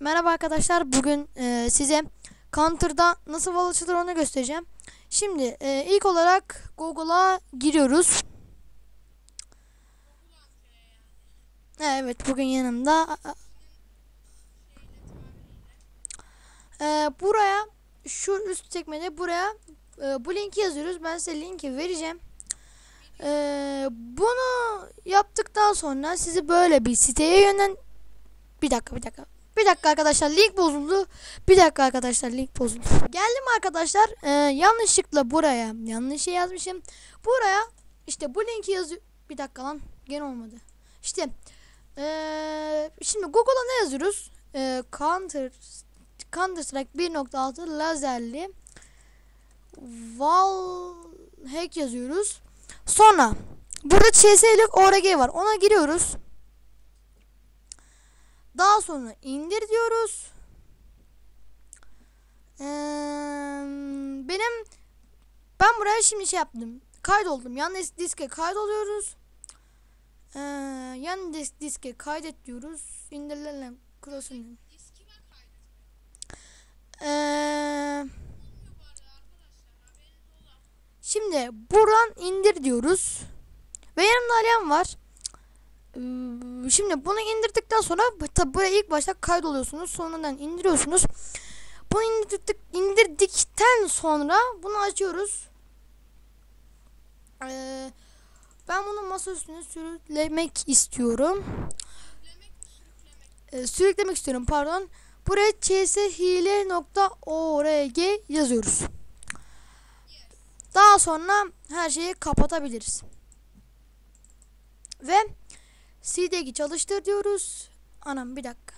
Merhaba arkadaşlar. Bugün e, size Counter'da nasıl wall açılır onu göstereceğim. Şimdi e, ilk olarak Google'a giriyoruz. Evet bugün yanımda. E, buraya şu üst sekmede buraya e, bu linki yazıyoruz. Ben size linki vereceğim. E, bunu yaptıktan sonra sizi böyle bir siteye yönlen... Bir dakika bir dakika. Bir dakika arkadaşlar link bozuldu. Bir dakika arkadaşlar link bozuldu. Geldim arkadaşlar. Ee, yanlışlıkla buraya yanlış şey yazmışım. Buraya işte bu linki yazıyor. Bir dakika lan gene olmadı. İşte ee, şimdi Google'a ne yazıyoruz? Ee, Counter Counter Strike 1.6 lazerli wall hack yazıyoruz. Sonra burada CS'lik ORG var. Ona giriyoruz. Daha sonra indir diyoruz. Ee, benim ben buraya şimdi şey yaptım. Kaydoldum. Yan dis- diske kaydoluyoruz. Ee, yan dis- diske kaydet diyoruz. İndirilen cross'un. Ee, şimdi buradan indir diyoruz. Ve yanımda Alihan var. Şimdi bunu indirdikten sonra tabi buraya ilk başta kaydoluyorsunuz. Sonradan indiriyorsunuz. Bunu indirdik, indirdikten sonra bunu açıyoruz. Ee, ben bunu masa üstüne sürüklemek istiyorum. Ee, sürüklemek istiyorum pardon. Buraya cshile.org yazıyoruz. Daha sonra her şeyi kapatabiliriz. Ve CD'yi çalıştır diyoruz. Anam bir dakika.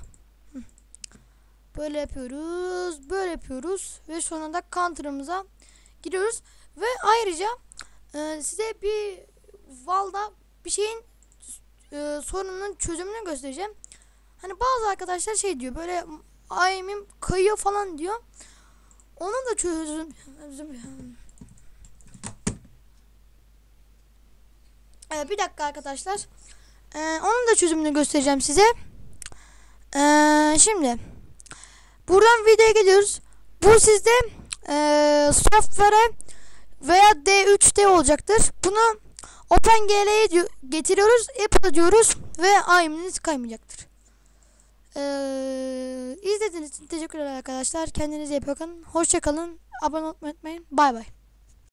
Böyle yapıyoruz. Böyle yapıyoruz. Ve sonra da counter'ımıza giriyoruz. Ve ayrıca e, size bir Valda bir şeyin e, sorunun çözümünü göstereceğim. Hani bazı arkadaşlar şey diyor böyle IM'im kayıyor falan diyor. Onun da çözüm ee, bir dakika arkadaşlar. Ee, onun da çözümünü göstereceğim size. Ee, şimdi buradan videoya geliyoruz. Bu sizde e, software veya D3'te olacaktır. Bunu OpenGL'ye getiriyoruz. Apple diyoruz ve IM'iniz kaymayacaktır. Ee, izlediğiniz için teşekkürler arkadaşlar. Kendinize iyi bakın. Hoşçakalın. Abone olmayı unutmayın. Bay bay.